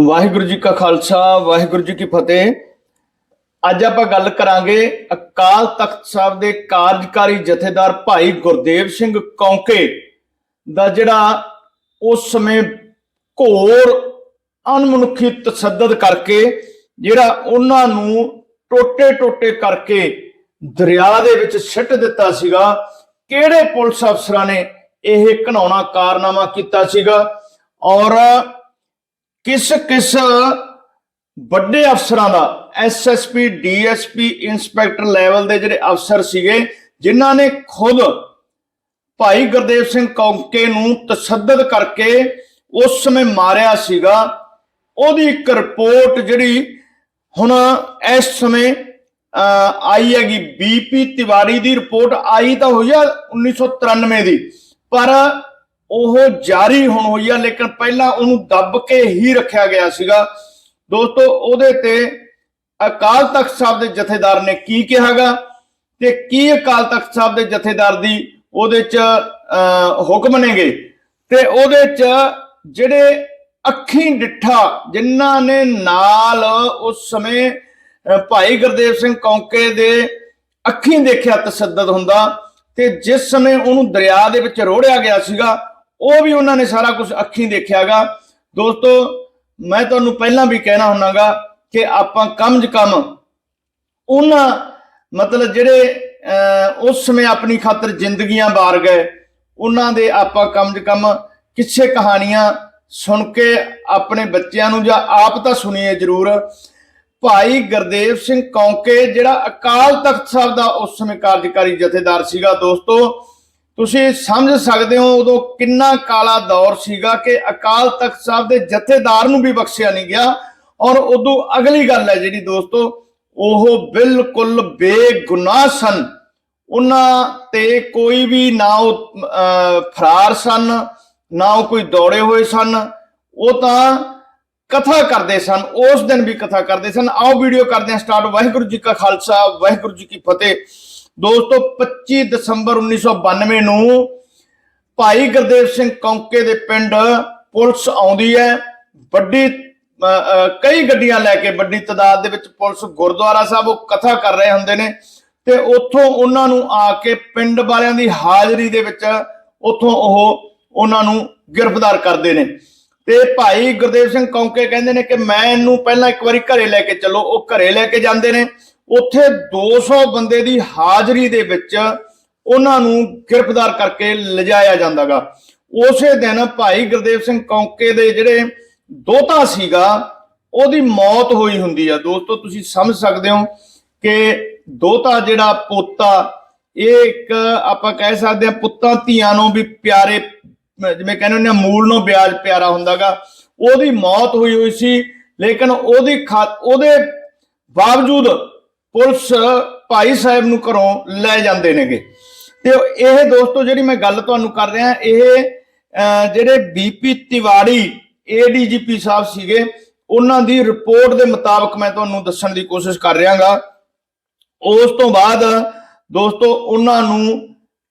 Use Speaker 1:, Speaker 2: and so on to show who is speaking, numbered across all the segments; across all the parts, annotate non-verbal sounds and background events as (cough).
Speaker 1: ਵਾਹਿਗੁਰੂ ਜੀ ਕਾ ਖਾਲਸਾ, ਵਾਹਿਗੁਰੂ ਜੀ ਕੀ ਫਤਿਹ। ਅੱਜ ਆਪਾਂ ਗੱਲ ਕਰਾਂਗੇ ਅਕਾਲ ਤਖਤ ਸਾਹਿਬ ਦੇ ਕਾਰਜਕਾਰੀ ਜਥੇਦਾਰ ਭਾਈ ਗੁਰਦੇਵ ਸਿੰਘ ਕੌਂਕੇ ਦਾ ਜਿਹੜਾ ਉਸ ਸਮੇਂ ਘੋਰ ਅਨਮਨੁੱਖੀ ਤਸੱਦਦ ਕਰਕੇ ਜਿਹੜਾ ਉਹਨਾਂ ਨੂੰ ਟੋਟੇ-ਟੋਟੇ ਕਰਕੇ ਦਰਿਆ ਦੇ ਵਿੱਚ ਸਿੱਟ ਦਿੱਤਾ ਸੀਗਾ। ਕਿਹੜੇ ਪੁਲਿਸ ਅਫਸਰਾਂ ਨੇ ਇਹ ਘਨਾਉਣਾ ਕਾਰਨਾਮਾ ਕੀਤਾ ਸੀਗਾ? ਔਰ ਕਿਸ ਕਿਸ ਵੱਡੇ ਅਫਸਰਾਂ ਦਾ ਐਸਐਸਪੀ ਡੀਐਸਪੀ ਇੰਸਪੈਕਟਰ ਲੈਵਲ ਦੇ ਜਿਹੜੇ ਅਫਸਰ ਸੀਗੇ ਜਿਨ੍ਹਾਂ ਨੇ ਖੁਦ ਭਾਈ ਗੁਰਦੇਵ ਸਿੰਘ ਕੌਂਕੇ ਨੂੰ ਤਸੱਦਦ ਕਰਕੇ ਉਸ ਸਮੇਂ ਮਾਰਿਆ ਸੀਗਾ। ਉਹਦੀ ਇੱਕ ਰਿਪੋਰਟ ਜਿਹੜੀ ਹੁਣ ਇਸ ਸਮੇਂ ਅਹ, ਆਈ ਹੈਗੀ ਬੀਪੀ ਤਿਵਾਰੀ ਦੀ ਰਿਪੋਰਟ ਆਈ ਤਾਂ ਹੋਈ ਆ 1993 ਦੀ। ਪਰ ਉਹ ਜਾਰੀ ਹੁਣ ਹੋਈ ਆ ਲੇਕਿਨ ਪਹਿਲਾਂ ਉਹਨੂੰ ਦੱਬ ਕੇ ਹੀ ਰੱਖਿਆ ਗਿਆ ਸੀਗਾ। ਦੋਸਤੋ ਉਹਦੇ ਤੇ ਅਕਾਲ ਤਖਤ ਸਾਹਿਬ ਦੇ ਜਥੇਦਾਰ ਨੇ ਕੀ ਕਿਹਾਗਾ ਤੇ ਕੀ ਅਕਾਲ ਤਖਤ ਸਾਹਿਬ ਦੇ ਜਥੇਦਾਰ ਦੀ ਉਹਦੇ ਚ ਅਹ, ਹੁਕਮ ਨੇਗੇ? ਤੇ ਉਹਦੇ ਚ ਜਿਹੜੇ ਅੱਖੀਂ ਡਿੱਠਾ ਜਿਨ੍ਹਾਂ ਨੇ ਨਾਲ ਉਸ ਸਮੇਂ ਭਾਈ ਗੁਰਦੇਵ ਸਿੰਘ ਕੌਂਕੇ ਦੇ ਅੱਖੀਂ ਦੇਖਿਆ ਤਸੱਦਦ ਹੁੰਦਾ ਤੇ ਜਿਸ ਸਮੇਂ ਉਹਨੂੰ ਦਰਿਆ ਦੇ ਵਿੱਚ ਰੋੜਿਆ ਗਿਆ ਸੀਗਾ ਉਹ ਵੀ ਉਹਨਾਂ ਨੇ ਸਾਰਾ ਕੁਝ ਅੱਖੀਂ ਦੇਖਿਆਗਾ। ਦੋਸਤੋ ਮੈਂ ਤੁਹਾਨੂੰ ਪਹਿਲਾਂ ਵੀ ਕਹਿਣਾ ਹੁੰਨਾਗਾ ਕਿ ਆਪਾਂ ਕਮ ਜ ਕਮ ਉਹਨਾਂ ਮਤਲਬ ਜਿਹੜੇ ਅਹ, ਉਸ ਸਮੇਂ ਆਪਣੀ ਖਾਤਰ ਜ਼ਿੰਦਗੀਆਂ ਬਾਰ ਗਏ ਉਹਨਾਂ ਦੇ ਆਪਾਂ ਕਮ ਜ ਕਮ ਕਿੱਸੇ ਕਹਾਣੀਆਂ ਸੁਣ ਕੇ ਆਪਣੇ ਬੱਚਿਆਂ ਨੂੰ ਜਾਂ ਆਪ ਤਾਂ ਸੁਣੀਏ ਜ਼ਰੂਰ। ਭਾਈ ਗੁਰਦੇਵ ਸਿੰਘ ਕੌਂਕੇ ਜਿਹੜਾ ਅਕਾਲ ਤਖਤ ਸਾਹਿਬ ਦਾ ਉਸ ਸਮੇਂ ਕਾਰਜਕਾਰੀ ਜਥੇਦਾਰ ਸੀਗਾ ਦੋਸਤੋ ਤੁਸੀਂ ਸਮਝ ਸਕਦੇ ਹੋ ਉਦੋਂ ਕਿੰਨਾ ਕਾਲਾ ਦੌਰ ਸੀਗਾ ਕਿ ਅਕਾਲ ਤਖਤ ਸਾਹਿਬ ਦੇ ਜਥੇਦਾਰ ਨੂੰ ਵੀ ਬਖਸ਼ਿਆ ਨਹੀਂ ਗਿਆ। ਔਰ ਉਦੋਂ ਅਗਲੀ ਗੱਲ ਹੈ ਜਿਹੜੀ ਦੋਸਤੋ ਉਹ ਬਿਲਕੁਲ ਬੇਗੁਨਾਹ ਸਨ। ਉਹਨਾਂ ਤੇ ਕੋਈ ਵੀ ਨਾ ਉਹ ਅਹ, ਫਰਾਰ ਸਨ ਨਾ ਉਹ ਕੋਈ ਦੌੜੇ ਹੋਏ ਸਨ। ਉਹ ਤਾਂ ਕਥਾ ਕਰਦੇ ਸਨ ਉਸ ਦਿਨ ਵੀ ਕਥਾ ਕਰਦੇ ਸਨ। ਆਓ ਵੀਡੀਓ ਕਰਦੇ ਹਾਂ ਸਟਾਰਟ। ਵਾਹਿਗੁਰੂ ਜੀ ਕਾ ਖਾਲਸਾ ਵਾਹਿਗੁਰੂ ਜੀ ਕੀ ਫਤਿਹ। ਦੋਸਤੋ 25 ਦਸੰਬਰ 1992 ਨੂੰ ਭਾਈ ਗੁਰਦੇਵ ਸਿੰਘ ਕੌਂਕੇ ਦੇ ਪਿੰਡ ਪੁਲਿਸ ਆਉਂਦੀ ਹੈ। ਵੱਡੀ ਕਈ ਗੱਡੀਆਂ ਲੈ ਕੇ ਵੱਡੀ ਤਾਦਾਦ ਦੇ ਵਿੱਚ ਪੁਲਿਸ ਗੁਰਦੁਆਰਾ ਸਾਹਿਬ ਉਹ ਕਥਾ ਕਰ ਰਹੇ ਹੁੰਦੇ ਨੇ ਤੇ ਉੱਥੋਂ ਉਹਨਾਂ ਨੂੰ ਆ ਕੇ ਪਿੰਡ ਵਾਲਿਆਂ ਦੀ ਹਾਜ਼ਰੀ ਦੇ ਵਿੱਚ ਉੱਥੋਂ ਉਹ ਉਹਨਾਂ ਨੂੰ ਗ੍ਰਿਫਤਾਰ ਕਰਦੇ ਨੇ। ਤੇ ਭਾਈ ਗੁਰਦੇਵ ਸਿੰਘ ਕੌਂਕੇ ਕਹਿੰਦੇ ਨੇ ਕਿ ਮੈਂ ਇਹਨੂੰ ਪਹਿਲਾਂ ਇੱਕ ਵਾਰੀ ਘਰੇ ਲੈ ਕੇ ਚੱਲੋ, ਉਹ ਘਰੇ ਲੈ ਕੇ ਜਾਂਦੇ ਨੇ। ਉੱਥੇ 200 ਬੰਦੇ ਦੀ ਹਾਜ਼ਰੀ ਦੇ ਵਿੱਚ ਉਹਨਾਂ ਨੂੰ ਗ੍ਰਿਫਤਾਰ ਕਰਕੇ ਲਿਜਾਇਆ ਜਾਂਦਾਗਾ। ਉਸੇ ਦਿਨ ਭਾਈ ਗੁਰਦੇਵ ਸਿੰਘ ਕੌਂਕੇ ਦੇ ਜਿਹੜੇ ਦੋਤਾ ਸੀਗਾ, ਉਹਦੀ ਮੌਤ ਹੋਈ ਹੁੰਦੀ ਆ। ਦੋਸਤੋ, ਤੁਸੀਂ ਸਮਝ ਸਕਦੇ ਹੋ ਕਿ ਦੋਤਾ ਜਿਹੜਾ ਪੋਤਾ, ਇਹ ਇੱਕ ਆਪਾਂ ਕਹਿ ਸਕਦੇ ਹਾਂ ਪੁੱਤਾਂ ਧੀਆਂ ਨੂੰ ਵੀ ਪਿਆਰੇ, ਜਿਵੇਂ ਕਹਿੰਦੇ ਹੁੰਦੇ ਆ, ਮੂਲ ਨੂੰ ਵਿਆਜ ਪਿਆਰਾ ਹੁੰਦਾਗਾ। ਉਹਦੀ ਮੌਤ ਹੋਈ ਹੋਈ ਸੀ, ਲੇਕਿਨ ਉਹਦੀ ਖਾ- ਉਹਦੇ ਬਾਵਜੂਦ ਪੁਲਿਸ ਭਾਈ ਸਾਹਿਬ ਨੂੰ ਘਰੋਂ ਲੈ ਜਾਂਦੇ ਨੇਗੇ। ਤੇ ਇਹ ਦੋਸਤੋ ਜਿਹੜੀ ਮੈਂ ਗੱਲ ਤੁਹਾਨੂੰ ਕਰ ਰਿਹਾ ਇਹ ਜਿਹੜੇ ਬੀਪੀ ਤਿਵਾੜੀ ਏਡੀਜੀਪੀ ਸਾਹਿਬ ਸੀਗੇ ਉਹਨਾਂ ਦੀ ਰਿਪੋਰਟ ਦੇ ਮੁਤਾਬਕ ਮੈਂ ਤੁਹਾਨੂੰ ਦੱਸਣ ਦੀ ਕੋਸ਼ਿਸ਼ ਕਰ ਰਿਹਾਗਾ। ਉਸ ਤੋਂ ਬਾਅਦ ਦੋਸਤੋ ਉਹਨਾਂ ਨੂੰ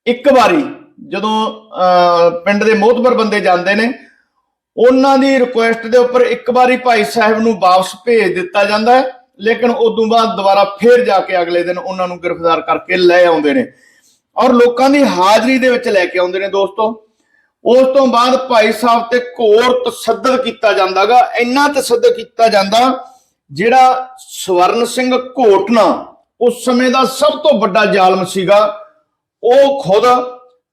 Speaker 1: ਇੱਕ ਵਾਰੀ ਜਦੋਂ ਅਹ, ਪਿੰਡ ਦੇ ਮੋਹਤਬਰ ਬੰਦੇ ਜਾਂਦੇ ਨੇ ਉਹਨਾਂ ਦੀ ਰਿਕੁਐਸਟ ਦੇ ਉੱਪਰ ਇੱਕ ਵਾਰੀ ਭਾਈ ਸਾਹਿਬ ਨੂੰ ਵਾਪਸ ਭੇਜ ਦਿੱਤਾ ਜਾਂਦਾ ਹੈ। ਲੇਕਿਨ ਉਦੋਂ ਬਾਅਦ ਦੁਬਾਰਾ ਫੇਰ ਜਾ ਕੇ ਅਗਲੇ ਦਿਨ ਉਹਨਾਂ ਨੂੰ ਗ੍ਰਿਫਤਾਰ ਕਰਕੇ ਲੈ ਆਉਂਦੇ ਨੇ। ਔਰ ਲੋਕਾਂ ਦੀ ਹਾਜ਼ਰੀ ਦੇ ਵਿੱਚ ਲੈ ਕੇ ਆਉਂਦੇ ਨੇ ਦੋਸਤੋ। ਉਸ ਤੋਂ ਬਾਅਦ ਭਾਈ ਸਾਹਿਬ ਤੇ ਘੋਰ ਤਸੱਦਦ ਕੀਤਾ ਜਾਂਦਾਗਾ, ਇੰਨਾ ਤਸੱਦਦ ਕੀਤਾ ਜਾਂਦਾ ਜਿਹੜਾ ਸਵਰਨ ਸਿੰਘ ਘੋਟਨਾ ਉਸ ਸਮੇਂ ਦਾ ਸਭ ਤੋਂ ਵੱਡਾ ਜ਼ਾਲਮ ਸੀਗਾ। ਉਹ ਖੁਦ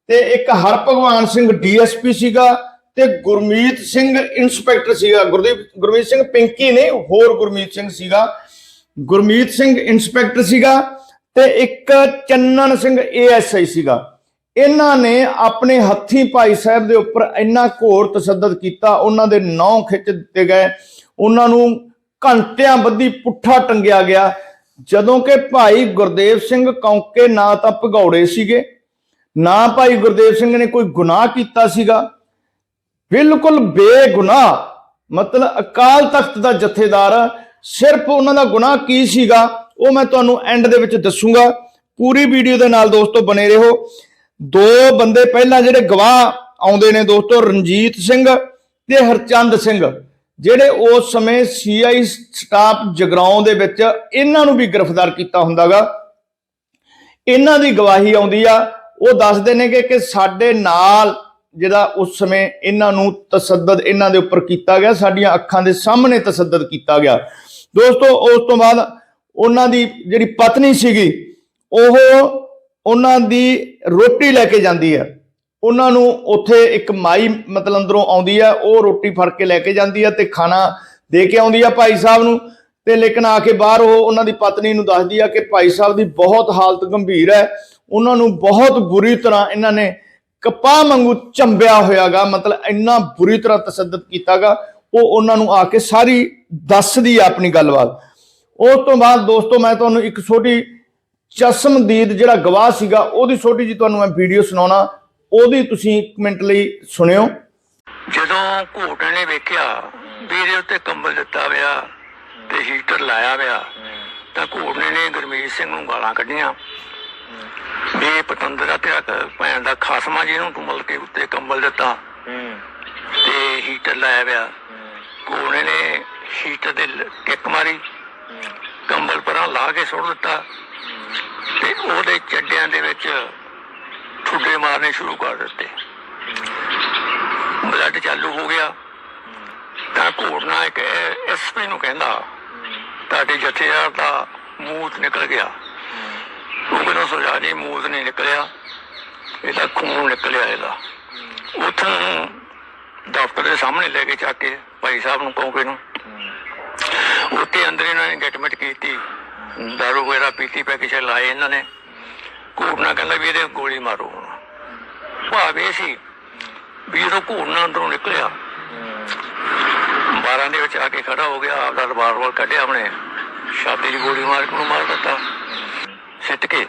Speaker 1: ਤੇ ਇੱਕ ਹਰ ਭਗਵਾਨ ਸਿੰਘ ਡੀਐਸਪੀ ਸੀਗਾ ਤੇ ਗੁਰਮੀਤ ਸਿੰਘ ਇੰਸਪੈਕਟਰ ਸੀਗਾ। ਗੁਰਦੀਪ ਗੁਰਮੀਤ ਸਿੰਘ ਪਿੰਕੀ ਨੇ ਹੋਰ ਗੁਰਮੀਤ ਸਿੰਘ ਸੀਗਾ। ਗੁਰਮੀਤ ਸਿੰਘ ਇੰਸਪੈਕਟਰ ਸੀਗਾ ਤੇ ਇੱਕ ਚੰਨਨ ਸਿੰਘ ਏਐਸਆਈ ਸੀਗਾ। ਇਹਨਾਂ ਨੇ ਆਪਣੇ ਹੱਥੀਂ ਭਾਈ ਸਾਹਿਬ ਦੇ ਉੱਪਰ ਇੰਨਾ ਘੋਰ ਤਸੱਦਦ ਕੀਤਾ, ਉਹਨਾਂ ਦੇ ਨੌ ਖਿੱਚ ਦਿੱਤੇ ਗਏ, ਉਹਨਾਂ ਨੂੰ ਘੰਟਿਆਂ ਬੱਧੀ ਪੁੱਠਾ ਟੰਗਿਆ ਗਿਆ। ਜਦੋਂ ਕਿ ਭਾਈ ਗੁਰਦੇਵ ਸਿੰਘ ਕੌਂਕੇ ਨਾ ਤਾਂ ਭਗੌੜੇ ਸੀਗੇ, ਨਾ ਭਾਈ ਗੁਰਦੇਵ ਸਿੰਘ ਨੇ ਕੋਈ ਗੁਨਾਹ ਕੀਤਾ ਸੀਗਾ। ਬਿਲਕੁਲ ਬੇਗੁਨਾਹ, ਮਤਲਬ ਅਕਾਲ ਤਖਤ ਦਾ ਜਥੇਦਾਰ ਸਿਰਫ ਉਹਨਾਂ ਦਾ ਗੁਨਾਹ ਕੀ ਸੀਗਾ, ਉਹ ਮੈਂ ਤੁਹਾਨੂੰ ਐਂਡ ਦੇ ਵਿੱਚ ਦੱਸੂਗਾ। ਪੂਰੀ ਵੀਡੀਓ ਦੇ ਨਾਲ ਦੋਸਤੋ ਬਣੇ ਰਹੋ। ਦੋ ਬੰਦੇ ਪਹਿਲਾਂ ਜਿਹੜੇ ਗਵਾਹ ਆਉਂਦੇ ਨੇ ਦੋਸਤੋ, ਰਣਜੀਤ ਸਿੰਘ ਤੇ ਹਰਚੰਦ ਸਿੰਘ, ਜਿਹੜੇ ਉਸ ਸਮੇਂ ਸੀਆਈ ਸਟਾਫ ਜਗਰਾਉਂ ਦੇ ਵਿੱਚ ਇਹਨਾਂ ਨੂੰ ਵੀ ਗ੍ਰਿਫਤਾਰ ਕੀਤਾ ਹੁੰਦਾਗਾ। ਇਹਨਾਂ ਦੀ ਗਵਾਹੀ ਆਉਂਦੀ ਆ। ਉਹ ਦੱਸਦੇ ਨੇ ਕਿ ਕਿ ਸਾਡੇ ਨਾਲ ਜਿਹੜਾ ਉਸ ਸਮੇਂ ਇਹਨਾਂ ਨੂੰ ਤਸੱਦਦ ਇਹਨਾਂ ਦੇ ਉੱਪਰ ਕੀਤਾ ਗਿਆ, ਸਾਡੀਆਂ ਅੱਖਾਂ ਦੇ ਸਾਹਮਣੇ ਤਸੱਦਦ ਕੀਤਾ ਗਿਆ। ਦੋਸਤੋ, ਉਸ ਤੋਂ ਬਾਅਦ ਉਹਨਾਂ ਦੀ ਜਿਹੜੀ ਪਤਨੀ ਸੀਗੀ, ਉਹ ਉਹਨਾਂ ਦੀ ਰੋਟੀ ਲੈ ਕੇ ਜਾਂਦੀ ਹੈ। ਉਹਨਾਂ ਨੂੰ ਉੱਥੇ ਇੱਕ ਮਾਈ ਮਤਲਬ ਅੰਦਰੋਂ ਆਉਂਦੀ ਹੈ, ਉਹ ਰੋਟੀ ਫੜ ਕੇ ਲੈ ਕੇ ਜਾਂਦੀ ਹੈ ਤੇ ਖਾਣਾ ਦੇ ਕੇ ਆਉਂਦੀ ਹੈ ਭਾਈ ਸਾਹਿਬ ਨੂੰ। ਤੇ ਲੇਕਿਨ ਆ ਕੇ ਬਾਹਰ ਉਹ ਉਹਨਾਂ ਦੀ ਪਤਨੀ ਨੂੰ ਦੱਸਦੀ ਆ ਕਿ ਭਾਈ ਸਾਹਿਬ ਦੀ ਬਹੁਤ ਹਾਲਤ ਗੰਭੀਰ ਹੈ। ਉਹਨਾਂ ਨੂੰ ਬਹੁਤ ਬੁਰੀ ਤਰ੍ਹਾਂ ਇਹਨਾਂ ਨੇ ਕਪਾਹ ਵਾਂਗੂ ਚੰਬਿਆ ਹੋਇਆਗਾ, ਮਤਲਬ ਇੰਨਾ ਬੁਰੀ ਤਰ੍ਹਾਂ ਤਸੱਦਦ ਕੀਤਾਗਾ। ਉਹ ਉਹਨਾਂ ਨੂੰ ਆ ਕੇ ਸਾਰੀ ਦੱਸਦੀ ਆ ਆਪਣੀ ਗੱਲਬਾਤ। ਉਸ ਤੋਂ ਬਾਅਦ ਦੋਸਤੋ ਮੈਂ ਤੁਹਾਨੂੰ ਇੱਕ ਛੋਟੀ ਚਸ਼ਮਦੀਦ ਜਿਹੜਾ ਗਵਾਹ ਸੀਗਾ ਉਹਦੀ ਛੋਟੀ ਜੀ ਤੁਹਾਨੂੰ ਮੈਂ ਵੀਡੀਓ ਸੁਣਾਉਣਾ। ਉਹਦੀ ਤੁਸੀਂ ਇੱਕ ਮਿੰਟ ਲਈ ਸੁਣਿਓ।
Speaker 2: ਜਦੋਂ ਘੋਟੇ ਨੇ ਵੇਖਿਆ ਵੀ ਇਹਦੇ ਉੱਤੇ ਕੰਬਲ ਦਿੱਤਾ ਹੋਇਆ ਤੇ ਹੀਟਰ ਲਾਇਆ ਹੋਇਆ ਤਾਂ ਘੋਟਨੇ ਨੇ ਗੁਰਮੀਤ ਸਿੰਘ ਨੂੰ ਗਾਲਾਂ ਕੱਢੀਆਂ। ਇਹ ਪਤੰਦਰਾ ਤੇਰਾ ਕ- ਭੈਣ ਦਾ ਖਾਸਮਾ ਜੀ ਨੂੰ ਤੂੰ ਮਲ ਕੇ ਉੱਤੇ ਕੰਬਲ ਦਿੱਤਾ ਤੇ ਹੀਟਰ ਲਾਇਆ ਹੋਇਆ। ਘੋੜੇ ਨੇ ਹੀਟਰ ਦੇ ਲ- ਕਿੱਕ ਮਾਰੀ। ਕੰਬਲ ਪਰਾਂ ਲਾ ਕੇ ਸੁੱਟ ਦਿੱਤਾ। ਤੇ ਉਹਦੇ ਚੱਡਿਆਂ ਦੇ ਵਿੱਚ ਠੁੱਡੇ ਮਾਰਨੇ ਸ਼ੁਰੂ ਕਰ ਦਿੱਤੇ। ਬਲੱਡ ਚਾਲੂ ਹੋ ਗਿਆ। ਤਾਂ ਘੋੜਨਾ ਇੱਕ ਐਸਪੀ ਨੂੰ ਕਹਿੰਦਾ, ਤੁਹਾਡੇ ਜਥੇਦਾਰ ਦਾ ਮੂਤ ਨਿਕਲ ਗਿਆ। ਉਹ ਕਹਿੰਦਾ ਸੁਝਾ ਜੀ ਮੂਤ ਨਹੀਂ ਨਿਕਲਿਆ। ਇਹਦਾ ਖੂਨ ਨਿਕਲਿਆ ਇਹਦਾ। ਉਥੋਂ ਦਫ਼ਤਰ ਦੇ ਸਾਹਮਣੇ ਲੈ ਕੇ ਚੱਕ ਕੇ ਭਾਈ ਸਾਹਿਬ ਨੂੰ ਕਹੋਗੇ ਨੂੰ। ਉੱਥੇ ਅੰਦਰ ਇਹਨਾਂ ਨੇ ਗੈਟਮੈਂਟ ਕੀਤੀ। ਦਾਰੂ ਵਗੈਰਾ ਪੀਤੀ ਪੈ ਕੇ ਲਾਏ ਇਹਨਾਂ ਨੇ। ਘੋੜਨਾ ਕਹਿੰਦਾ ਵੀ ਇਹਦੇ ਗੋਲੀ ਮਾਰੋ ਭਾਵ ਇਹ ਸੀ ਵੀ ਜਦੋਂ ਘੋੜਨਾ ਅੰਦਰੋਂ ਨਿਕਲਿਆ, ਬਾਰਾਂ ਦੇ ਵਿੱਚ ਆ ਕੇ ਖੜਾ ਹੋ ਗਿਆ, ਆਪਦਾ ਰਿਵਾਲਵਰ ਕੱਢਿਆ ਆਪਣੇ। ਛਾਤੀ 'ਚ ਗੋਲੀ ਮਾਰ ਕੇ ਉਹਨੂੰ ਮਾਰ ਦਿੱਤਾ। ਸਿੱਟ ਕੇ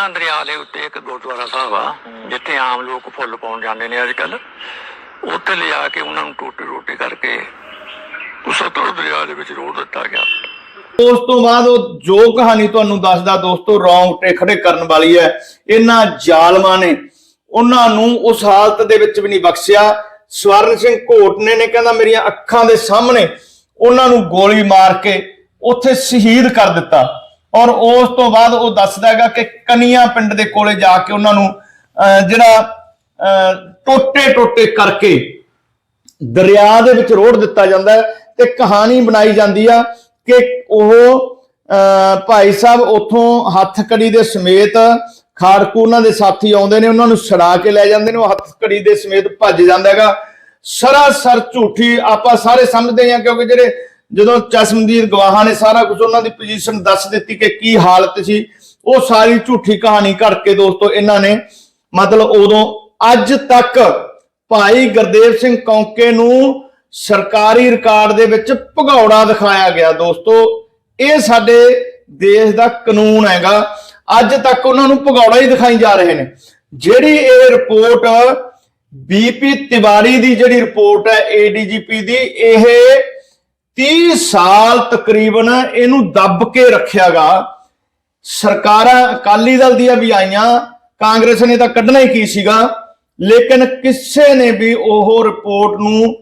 Speaker 2: ਕੰਨਿਆ ਦਰਿਆ ਦੇ ਉੱਤੇ ਇੱਕ ਗੁਰਦੁਆਰਾ ਸਾਹਿਬ ਆ, ਜਿੱਥੇ ਆਮ ਲੋਕ ਫੁੱਲ ਪਾਉਣ ਜਾਂਦੇ ਨੇ ਅੱਜ ਕੱਲ ਉੱਥੇ ਲਿਜਾ ਕੇ ਉਹਨਾਂ ਨੂੰ ਟੋਟੀ ਰੋਟੀ ਕਰਕੇ ਉਸ ਦਰਿਆ ਦੇ ਵਿੱਚ ਰੋੜ ਦਿੱਤਾ ਗਿਆ।
Speaker 1: ਉਸ ਤੋਂ ਬਾਅਦ ਉਹ ਜੋ ਕਹਾਣੀ ਤੁਹਾਨੂੰ ਦੱਸਦਾ ਦੋਸਤੋ ਰੌਂਗਟੇ ਖੜੇ ਕਰਨ ਵਾਲੀ ਹੈ। ਇਹਨਾਂ ਜ਼ਾਲਮਾਂ ਨੇ ਉਹਨਾਂ ਨੂੰ ਉਸ ਹਾਲਤ ਦੇ ਵਿੱਚ ਵੀ ਨਹੀਂ ਬਖਸ਼ਿਆ। ਸਵਰਨ ਸਿੰਘ ਘੋਟਨੇ ਨੇ ਕਹਿੰਦਾ, ਮੇਰੀਆਂ ਅੱਖਾਂ ਦੇ ਸਾਹਮਣੇ ਉਹਨਾਂ ਨੂੰ ਗੋਲੀ ਮਾਰ ਕੇ ਉੱਥੇ ਸ਼ਹੀਦ ਕਰ ਦਿੱਤਾ। ਔਰ ਉਸ ਤੋਂ ਬਾਅਦ ਉਹ ਦੱਸਦਾ ਹੈਗਾ ਕਿ ਕਨੀਆਂ ਪਿੰਡ ਦੇ ਕੋਲੇ ਜਾ ਕੇ ਉਹਨਾਂ ਨੂੰ ਜਿਹੜਾ ਟੋਟੇ ਟੋਟੇ ਕਰਕੇ ਦਰਿਆ ਦੇ ਵਿੱਚ ਰੋੜ ਦਿੱਤਾ ਜਾਂਦਾ ਹੈ ਤੇ ਕਹਾਣੀ ਬਣਾਈ ਜਾਂਦੀ ਆ ਕਿ ਉਹ ਅਹ, ਭਾਈ ਸਾਹਿਬ ਉਥੋਂ ਹੱਥ ਕੜੀ ਦੇ ਸਮੇਤ ਖਾੜਕੂ ਉਹਨਾਂ ਦੇ ਸਾਥੀ ਆਉਂਦੇ ਨੇ ਉਹਨਾਂ ਨੂੰ ਛੜਾ ਕੇ ਲੈ ਜਾਂਦੇ ਨੇ ਉਹ ਹੱਥ ਕੜੀ ਦੇ ਸਮੇਤ ਭੱਜ ਜਾਂਦਾ ਹੈਗਾ। ਸਰਾਸਰ ਝੂਠੀ ਆਪਾਂ ਸਾਰੇ ਸਮਝਦੇ ਹਾਂ ਕਿਉਂਕਿ ਜਿਹੜੇ ਜਦੋਂ ਚਸ਼ਮਦੀਦ ਗਵਾਹਾਂ ਨੇ ਸਾਰਾ ਕੁਝ ਉਹਨਾਂ ਦੀ ਪੋਜੀਸ਼ਨ ਦੱਸ ਦਿੱਤੀ ਕਿ ਕੀ ਹਾਲਤ ਸੀ, ਉਹ ਸਾਰੀ ਝੂਠੀ ਕਹਾਣੀ ਘੜ ਕੇ ਦੋਸਤੋ ਇਹਨਾਂ ਨੇ ਮਤਲਬ ਉਦੋਂ ਅੱਜ ਤੱਕ ਭਾਈ ਗੁਰਦੇਵ ਸਿੰਘ ਕੌਂਕੇ ਨੂੰ ਸਰਕਾਰੀ ਰਿਕਾਰਡ ਦੇ ਵਿੱਚ ਭਗੌੜਾ ਦਿਖਾਇਆ ਗਿਆ ਦੋਸਤੋ। ਇਹ ਸਾਡੇ ਦੇਸ਼ ਦਾ ਕਾਨੂੰਨ ਹੈਗਾ। ਅੱਜ ਤੱਕ ਉਹਨਾਂ ਨੂੰ ਭਗੌੜਾ ਹੀ ਦਿਖਾਈ ਜਾ ਰਹੇ ਨੇ। ਜਿਹੜੀ ਇਹ ਰਿਪੋਰਟ ਬੀਪੀ ਤਿਵਾਰੀ ਦੀ ਜਿਹੜੀ ਰਿਪੋਰਟ ਹੈ ਏਡੀਜੀਪੀ ਦੀ, ਇਹ 30 ਸਾਲ ਤਕਰੀਬਨ ਇਹਨੂੰ ਦੱਬ ਕੇ ਰੱਖਿਆਗਾ। ਸਰਕਾਰਾਂ, ਅਕਾਲੀ ਦਲ ਦੀਆਂ ਵੀ ਆਈਆਂ, ਕਾਂਗਰਸ ਨੇ ਤਾਂ ਕੱਢਣਾ ਹੀ ਕੀ ਸੀਗਾ। ਲੇਕਿਨ ਕਿਸੇ ਨੇ ਵੀ ਉਹ ਰਿਪੋਰਟ ਨੂੰ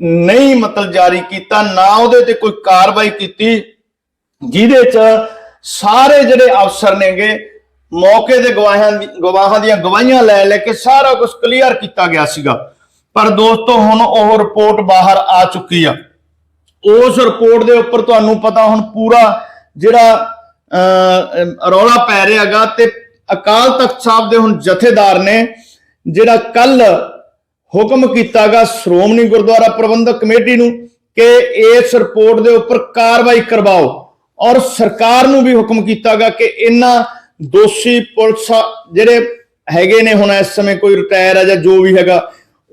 Speaker 1: ਨਹੀਂ ਮਤਲਬ ਜਾਰੀ ਕੀਤਾ, ਨਾ ਉਹਦੇ ਤੇ ਕੋਈ ਕਾਰਵਾਈ ਕੀਤੀ। ਜਿਹਦੇ ਚ ਸਾਰੇ ਜਿਹੜੇ ਅਫਸਰ ਨੇਗੇ, ਮੌਕੇ ਦੇ ਗਵਾਹਾਂ ਗਵਾਹਾਂ ਦੀਆਂ ਗਵਾਹੀਆਂ ਲੈ ਲੈ ਕੇ ਸਾਰਾ ਕੁਝ ਕਲੀਅਰ ਕੀਤਾ ਗਿਆ ਸੀਗਾ। ਪਰ ਦੋਸਤੋ, ਹੁਣ ਉਹ ਰਿਪੋਰਟ ਬਾਹਰ ਆ ਚੁੱਕੀ ਆ। ਉਸ ਰਿਪੋਰਟ ਦੇ ਉੱਪਰ ਤੁਹਾਨੂੰ ਪਤਾ ਹੁਣ ਪੂਰਾ ਜਿਹੜਾ ਅਹ, ਅਹ, ਰੌਲਾ ਪੈ ਰਿਹਾਗਾ ਤੇ ਅਕਾਲ ਤਖਤ ਸਾਹਿਬ ਦੇ ਹੁਣ ਜਥੇਦਾਰ ਨੇ ਜਿਹੜਾ ਕੱਲ ਹੁਕਮ ਕੀਤਾਗਾ ਸ਼੍ਰੋਮਣੀ ਗੁਰਦੁਆਰਾ ਪ੍ਰਬੰਧਕ ਕਮੇਟੀ ਨੂੰ ਕਿ ਇਸ ਰਿਪੋਰਟ ਦੇ ਉੱਪਰ ਕਾਰਵਾਈ ਕਰਵਾਓ ਔਰ ਸਰਕਾਰ ਨੂੰ ਵੀ ਹੁਕਮ ਕੀਤਾਗਾ ਕਿ ਇਹਨਾਂ ਦੋਸ਼ੀ ਪੁਲਿਸ ਜਿਹੜੇ ਹੈਗੇ ਨੇ ਹੁਣ ਇਸ ਸਮੇਂ ਕੋਈ ਰਿਟਾਇਰ ਹੈ ਜਾਂ ਜੋ ਵੀ ਹੈਗਾ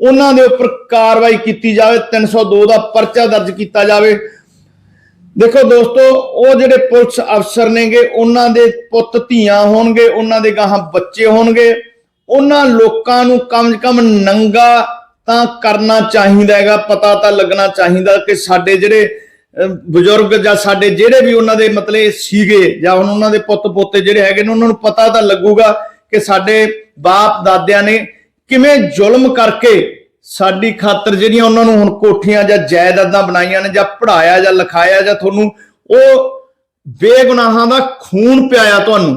Speaker 1: ਉਹਨਾਂ ਦੇ ਉੱਪਰ ਕਾਰਵਾਈ ਕੀਤੀ ਜਾਵੇ 302 ਦਾ ਪਰਚਾ ਦਰਜ ਕੀਤਾ ਜਾਵੇ। ਦੇਖੋ ਦੋਸਤੋ, ਉਹ ਜਿਹੜੇ ਪੁਲਿਸ ਅਫਸਰ ਨੇਗੇ, ਉਹਨਾਂ ਦੇ ਪੁੱਤ ਧੀਆਂ ਹੋਣਗੇ, ਉਹਨਾਂ ਦੇ ਗਾਹਾਂ ਬੱਚੇ ਹੋਣਗੇ। ਉਹਨਾਂ ਲੋਕਾਂ ਨੂੰ ਕਮ ਸੇ ਕਮ ਨੰਗਾ ਤਾਂ ਕਰਨਾ ਚਾਹੀਦਾ ਹੈਗਾ, ਪਤਾ ਤਾਂ ਲੱਗਣਾ ਚਾਹੀਦਾ ਕਿ ਸਾਡੇ ਜਿਹੜੇ ਬਜ਼ੁਰਗ ਜਾਂ ਸਾਡੇ ਜਿਹੜੇ ਵੀ ਉਹਨਾਂ ਦੇ ਮਤਲਬ ਸੀਗੇ, ਜਾਂ ਹੁਣ ਉਹਨਾਂ ਦੇ ਪੁੱਤ ਪੋਤੇ ਜਿਹੜੇ ਹੈਗੇ ਨੇ, ਉਹਨਾਂ ਨੂੰ ਪਤਾ ਤਾਂ ਲੱਗੂਗਾ ਕਿ ਸਾਡੇ ਬਾਪ ਦਾਦਿਆਂ ਨੇ ਕਿਵੇਂ ਜ਼ੁਲਮ ਕਰਕੇ ਸਾਡੀ ਖਾਤਰ ਜਿਹੜੀਆਂ ਉਹਨਾਂ ਨੂੰ ਹੁਣ ਕੋਠੀਆਂ ਜਾਂ ਜਾਇਦਾਦਾਂ ਬਣਾਈਆਂ ਨੇ ਜਾਂ ਪੜਾਇਆ ਜਾਂ ਲਿਖਾਇਆ ਜਾਂ ਤੁਹਾਨੂੰ ਉਹ ਬੇਗੁਨਾਹਾਂ ਦਾ ਖੂਨ ਪਿਆਇਆ ਤੁਹਾਨੂੰ,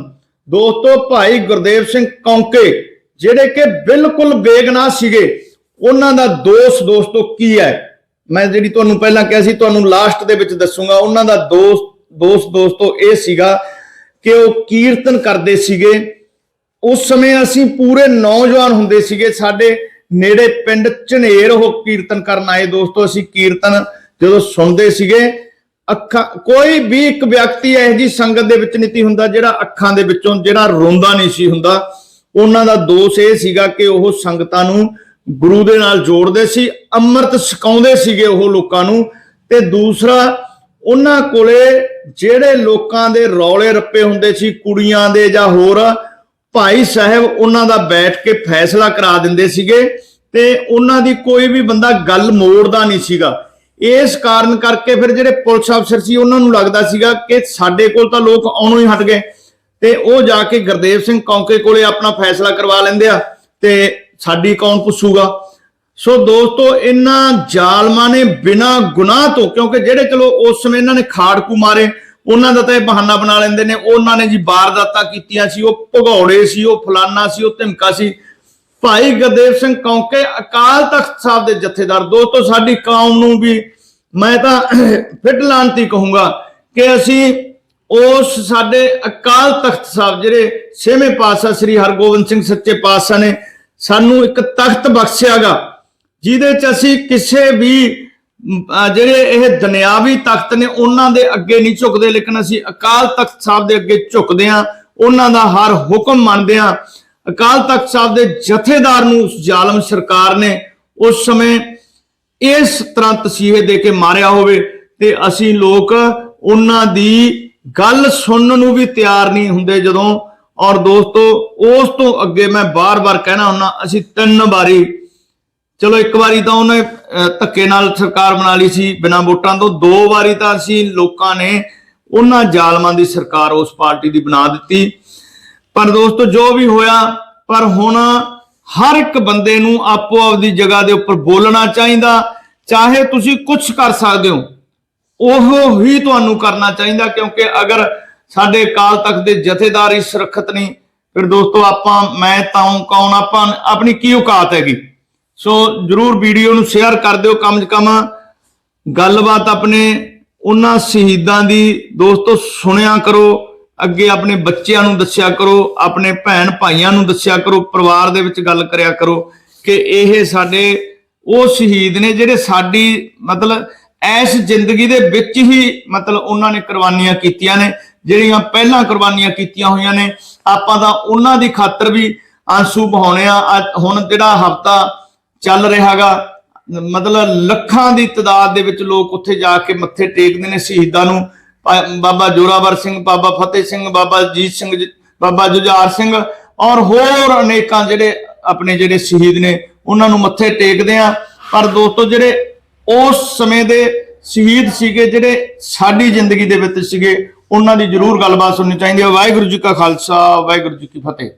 Speaker 1: ਦੋਸਤੋ ਭਾਈ ਗੁਰਦੇਵ ਸਿੰਘ ਕੌਂਕੇ ਜਿਹੜੇ ਕਿ ਬਿਲਕੁਲ ਬੇਗੁਨਾਹ ਸੀਗੇ, ਉਹਨਾਂ ਦਾ ਦੋਸ਼ ਦੋਸਤੋ ਕੀ ਹੈ? ਮੈਂ ਜਿਹੜੀ ਤੁਹਾਨੂੰ ਪਹਿਲਾਂ ਕਿਹਾ ਸੀ, ਤੁਹਾਨੂੰ ਲਾਸਟ ਦੇ ਵਿੱਚ ਦੱਸੂਗਾ, ਉਹਨਾਂ ਦਾ ਦੋਸਤ ਦੋਸਤ ਦੋਸਤੋ ਇਹ ਸੀਗਾ ਕਿ ਉਹ ਕੀਰਤਨ ਕਰਦੇ ਸੀਗੇ ਉਸ ਸਮੇਂ ਅਸੀਂ ਪੂਰੇ ਨੌਜਵਾਨ ਹੁੰਦੇ ਸੀਗੇ। ਸਾਡੇ ਨੇੜੇ ਪਿੰਡ ਝਨੇਰ ਉਹ ਕੀਰਤਨ ਕਰਨ ਆਏ। ਦੋਸਤੋ, ਅਸੀਂ ਕੀਰਤਨ ਜਦੋਂ ਸੁਣਦੇ ਸੀਗੇ, ਅੱਖਾਂ, ਕੋਈ ਵੀ ਇੱਕ ਵਿਅਕਤੀ ਇਹੋ ਜੀ ਸੰਗਤ ਦੇ ਵਿੱਚ ਨਹੀਂ ਹੁੰਦਾ ਜਿਹੜਾ ਅੱਖਾਂ ਦੇ ਵਿੱਚੋਂ ਜਿਹੜਾ ਰੋਂਦਾ ਨਹੀਂ ਸੀ ਹੁੰਦਾ। ਉਹਨਾਂ ਦਾ ਦੋਸ਼ ਇਹ ਸੀਗਾ ਕਿ ਉਹ ਸੰਗਤਾਂ ਨੂੰ ਗੁਰੂ ਦੇ ਨਾਲ ਜੋੜਦੇ ਸੀ, ਅੰਮ੍ਰਿਤ ਛਕਾਉਂਦੇ ਸੀਗੇ ਉਹ ਲੋਕਾਂ ਨੂੰ। ਤੇ ਦੂਸਰਾ, ਉਹਨਾਂ ਕੋਲੇ ਜਿਹੜੇ ਲੋਕਾਂ ਦੇ ਰੌਲੇ ਰੱਪੇ ਹੁੰਦੇ ਸੀ, ਕੁੜੀਆਂ ਦੇ ਜਾਂ ਹੋਰ ਭਾਈ ਸਾਹਿਬ ਉਹਨਾਂ ਦਾ ਬੈਠ ਕੇ ਫੈਸਲਾ ਕਰਾ ਦਿੰਦੇ ਸੀਗੇ ਤੇ ਉਹਨਾਂ ਦੀ ਕੋਈ ਵੀ ਬੰਦਾ ਗੱਲ ਮੋੜਦਾ ਨਹੀਂ ਸੀਗਾ। ਇਸ ਕਾਰਨ ਕਰਕੇ ਫਿਰ ਜਿਹੜੇ ਪੁਲਿਸ ਅਫਸਰ ਸੀ, ਉਹਨਾਂ ਨੂੰ ਲੱਗਦਾ ਸੀਗਾ ਕਿ ਸਾਡੇ ਕੋਲ ਤਾਂ ਲੋਕ ਆਉਣੋਂ ਹੀ ਹਟ ਗਏ। ਤੇ ਉਹ ਜਾ ਕੇ ਗੁਰਦੇਵ ਸਿੰਘ ਕੌਂਕੇ ਕੋਲੇ ਆਪਣਾ ਫੈਸਲਾ ਕਰਵਾ ਲੈਂਦੇ ਆ ਤੇ ਸਾਡੀ ਕੌਣ ਪੁੱਛੂਗਾ। ਸੋ ਦੋਸਤੋ, ਇਹਨਾਂ ਜ਼ਾਲਮਾਂ ਨੇ ਬਿਨਾ ਗੁਨਾਹ ਤੋਂ, ਕਿਉਂਕਿ ਜਿਹੜੇ ਚਲੋ ਉਸ ਸਮੇਂ ਇਹਨਾਂ ਨੇ ਖਾੜਕੂ ਮਾਰੇ ਉਹਨਾਂ ਦਾ ਤਾਂ ਇਹ ਬਹਾਨਾ ਬਣਾ ਲੈਂਦੇ ਨੇ। ਉਹਨਾਂ ਨੇ ਜੀ ਵਾਰਦਾਤਾਂ ਕੀਤੀਆਂ ਸੀ, ਉਹ ਭਗੌੜੇ ਸੀ, ਉਹ ਫਲਾਨਾ ਸੀ, ਉਹ ਧਮਕਾ ਸੀ। ਭਾਈ ਗੁਰਦੇਵ ਸਿੰਘ ਕੌਂਕੇ ਅਕਾਲ ਤਖਤ ਸਾਹਿਬ ਦੇ ਜਥੇਦਾਰ, ਦੋਸਤੋ, ਸਾਡੀ ਕੌਮ ਨੂੰ ਵੀ ਮੈਂ ਤਾਂ (clears throat) ਫਿੱਟ ਲਾਂਤੀ ਕਹੂੰਗਾ ਕਿ ਅਸੀਂ ਉਸ ਸਾਡੇ ਅਕਾਲ ਤਖਤ ਸਾਹਿਬ, ਜਿਹੜੇ ਛੇਵੇਂ ਪਾਤਸ਼ਾਹ ਸ੍ਰੀ ਹਰਗੋਬਿੰਦ ਸਿੰਘ ਸੱਚੇ ਪਾਤਸ਼ਾਹ ਨੇ ਸਾਨੂੰ ਇੱਕ ਤਖਤ ਬਖਸ਼ਿਆਗਾ ਜਿਹਦੇ ਚ ਅਸੀਂ ਕਿਸੇ ਵੀ ਜਿਹੜੇ ਇਹ ਦੁਨਿਆਵੀ ਤਖਤ ਨੇ, ਉਹਨਾਂ ਦੇ ਅੱਗੇ ਨਹੀਂ ਝੁਕਦੇ, ਲੇਕਿਨ ਅਸੀਂ ਅਕਾਲ ਤਖਤ ਸਾਹਿਬ ਦੇ ਅੱਗੇ ਝੁਕਦੇ ਹਾਂ, ਉਹਨਾਂ ਦਾ ਹਰ ਹੁਕਮ ਮੰਨਦੇ ਹਾਂ। ਅਕਾਲ ਤਖਤ ਸਾਹਿਬ ਦੇ ਜਥੇਦਾਰ ਨੂੰ ਉਸ ਜ਼ਾਲਮ ਸਰਕਾਰ ਨੇ ਉਸ ਸਮੇਂ ਇਸ ਤਰ੍ਹਾਂ ਤਸੀਹੇ ਦੇ ਕੇ ਮਾਰਿਆ ਹੋਵੇ ਤੇ ਅਸੀਂ ਲੋਕ ਉਹਨਾਂ ਦੀ ਗੱਲ ਸੁਣਨ ਨੂੰ ਵੀ ਤਿਆਰ ਨਹੀਂ ਹੁੰਦੇ ਜਦੋਂ। ਔਰ ਦੋਸਤੋ, ਉਸ ਤੋਂ ਅੱਗੇ ਮੈਂ ਬਾਰ-ਬਾਰ ਕਹਿਣਾ ਹੁੰਦਾ, ਅਸੀਂ ਤਿੰਨ ਵਾਰੀ ਚਲੋ ਇੱਕ ਵਾਰੀ ਤਾਂ ਉਹਨੇ ਧੱਕੇ ਨਾਲ ਸਰਕਾਰ ਬਣਾ ਲਈ ਸੀ, ਬਿਨਾਂ ਵੋਟਾਂ ਤੋਂ। ਦੋ ਵਾਰੀ ਤਾਂ ਅਸੀਂ ਲੋਕਾਂ ਨੇ ਉਹਨਾਂ ਜ਼ਾਲਮਾਂ ਦੀ ਸਰਕਾਰ ਉਸ ਪਾਰਟੀ ਦੀ ਬਣਾ ਦਿੱਤੀ। ਪਰ ਦੋਸਤੋ, ਜੋ ਵੀ ਹੋਇਆ, ਪਰ ਹੁਣ ਹਰ ਇੱਕ ਬੰਦੇ ਨੂੰ ਆਪੋ ਆਪਦੀ ਜਗ੍ਹਾ ਦੇ ਉੱਪਰ ਬੋਲਣਾ ਚਾਹੀਦਾ। ਚਾਹੇ ਤੁਸੀਂ ਕੁਝ ਕਰ ਸਕਦੇ ਹੋ, ਉਹ ਹੀ ਤੁਹਾਨੂੰ ਕਰਨਾ ਚਾਹੀਦਾ, ਕਿਉਂਕਿ ਅਗਰ ਸਾਡੇ ਕਾਲ ਤੱਕ ਦੇ ਜਥੇਦਾਰ ਹੀ ਸੁਰੱਖਿਅਤ ਨਹੀਂ, ਫਿਰ ਦੋਸਤੋ, ਆਪਾਂ, ਮੈਂ ਤਾਂ ਕੌਣ, ਆਪਾਂ ਆਪਣੀ ਕੀ ਔਕਾਤ ਹੈਗੀ? ਸੋ ਜਰੂਰ ਵੀਡੀਓ ਨੂੰ ਸ਼ੇਅਰ ਕਰ ਦਿਓ ਕਮ ਸੇ ਕਮ। ਗੱਲਬਾਤ ਆਪਣੇ ਉਹਨਾਂ ਸ਼ਹੀਦਾਂ ਦੀ, ਦੋਸਤੋ, ਸੁਣਿਆ ਕਰੋ। ਅੱਗੇ ਆਪਣੇ ਬੱਚਿਆਂ ਨੂੰ ਦੱਸਿਆ ਕਰੋ, ਆਪਣੇ ਭੈਣ ਭਾਈਆਂ ਨੂੰ ਦੱਸਿਆ ਕਰੋ, ਪਰਿਵਾਰ ਦੇ ਵਿੱਚ ਗੱਲ ਕਰਿਆ ਕਰੋ ਕਿ ਇਹ ਸਾਡੇ, ਉਹ ਸ਼ਹੀਦ ਨੇ ਜਿਹੜੇ ਸਾਡੀ ਮਤਲਬ ਐਸ ਜ਼ਿੰਦਗੀ ਦੇ ਵਿੱਚ ਹੀ ਮਤਲਬ ਉਹਨਾਂ ਨੇ ਕੁਰਬਾਨੀਆਂ ਕੀਤੀਆਂ ਨੇ, ਜਿਹੜੀਆਂ ਪਹਿਲਾਂ ਕੁਰਬਾਨੀਆਂ ਕੀਤੀਆਂ ਹੋਈਆਂ ਨੇ। ਆਪਾਂ ਤਾਂ ਉਹਨਾਂ ਦੀ ਖਾਤਰ ਵੀ ਆਂਸੂ ਬਹਾਉਣੇ ਆ। ਹੁਣ ਜਿਹੜਾ ਹਫਤਾ ਚੱਲ ਰਿਹਾਗਾ। ਮਤਲਬ ਲੱਖਾਂ ਦੀ ਤਾਦਾਦ ਦੇ ਵਿੱਚ ਲੋਕ ਉੱਥੇ ਜਾ ਕੇ ਮੱਥੇ ਟੇਕਦੇ ਨੇ ਸ਼ਹੀਦਾਂ ਨੂੰ। ਬਾਬਾ ਜੋਰਾਵਰ ਸਿੰਘ, ਬਾਬਾ ਫਤਿਹ ਸਿੰਘ, ਬਾਬਾ ਜੀਤ ਸਿੰਘ, ਬਾਬਾ ਜੁਝਾਰ ਸਿੰਘ ਔਰ ਹੋਰ ਅਨੇਕਾਂ ਜਿਹੜੇ ਆਪਣੇ ਜਿਹੜੇ ਸ਼ਹੀਦ ਨੇ, ਉਹਨਾਂ ਨੂੰ ਮੱਥੇ ਟੇਕਦੇ ਆ। ਪਰ ਦੋਸਤੋ ਜਿਹੜੇ ਉਸ ਸਮੇਂ ਦੇ ਸ਼ਹੀਦ ਸੀਗੇ, ਜਿਹੜੇ ਸਾਡੀ ਜ਼ਿੰਦਗੀ ਦੇ ਵਿੱਚ ਸੀਗੇ, ਉਹਨਾਂ ਦੀ ਜ਼ਰੂਰ ਗੱਲਬਾਤ ਸੁਣਨੀ ਚਾਹੀਦੀ ਹੈ। ਵਾਹਿਗੁਰੂ ਜੀ ਕਾ ਖਾਲਸਾ, ਵਾਹਿਗੁਰੂ ਜੀ ਕੀ ਫਤਿਹ।